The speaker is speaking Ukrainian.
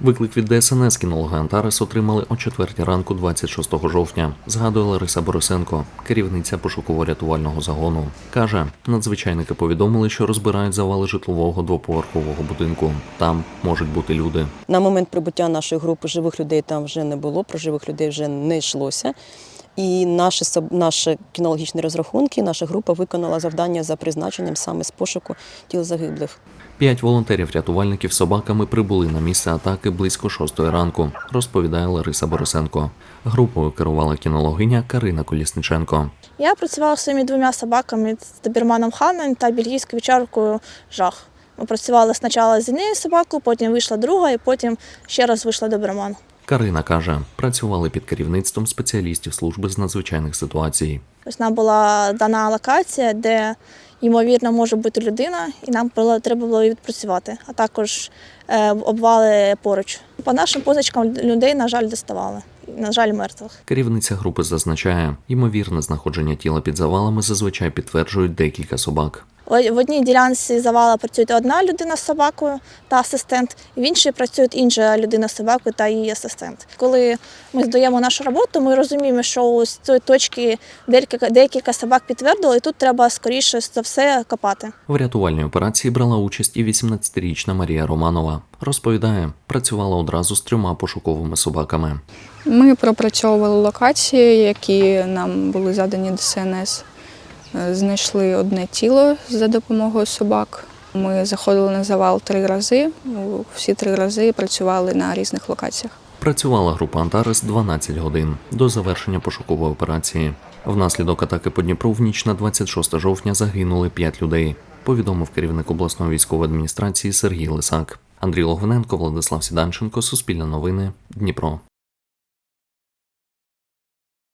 Виклик від ДСНС кінологи Антарес отримали о 4 ранку 26 жовтня. Згадує Лариса Борисенко, керівниця пошуково-рятувального загону. Каже, надзвичайники повідомили, що розбирають завали житлового двоповерхового будинку. Там можуть бути люди. На момент прибуття нашої групи живих людей там вже не було, про живих людей вже не йшлося. І наші, наші кінологічні розрахунки, наша група виконала завдання за призначенням саме з пошуку тіл загиблих. П'ять волонтерів-рятувальників собаками прибули на місце атаки близько шостої ранку, розповідає Лариса Борисенко. Групою керувала кінологиня Карина Колісниченко. Я працювала зі своїми двома собаками з добірманом Ханом та бельгійською вівчаркою Жах. Ми працювали спочатку з однією собакою, потім вийшла друга, і потім ще раз вийшла доберман. Карина каже, працювали під керівництвом спеціалістів служби з надзвичайних ситуацій. Ось нам була дана локація, де ймовірно може бути людина, і нам було, треба було її відпрацювати, а також е, обвали поруч. По нашим позичкам людей, на жаль, доставали. На жаль, мертвих. Керівниця групи зазначає, ймовірне знаходження тіла під завалами зазвичай підтверджують декілька собак. В одній ділянці завала працює одна людина з собакою та асистент, в іншій працює інша людина з собакою та її асистент. Коли ми здаємо нашу роботу, ми розуміємо, що з цієї точки декілька, декілька собак підтвердили, і тут треба скоріше за все копати. В рятувальній операції брала участь і 18-річна Марія Романова. Розповідає, працювала одразу з трьома пошуковими собаками. Ми пропрацьовували локації, які нам були задані ДСНС. Е, Знайшли одне тіло за допомогою собак. Ми заходили на завал три рази. Ну, Всі три рази працювали на різних локаціях. Працювала група Антарес 12 годин до завершення пошукової операції. Внаслідок атаки по Дніпру в ніч на 26 жовтня загинули 5 людей. Повідомив керівник обласної військової адміністрації Сергій Лисак. Андрій Логвиненко, Владислав Сіданченко, Суспільне новини, Дніпро.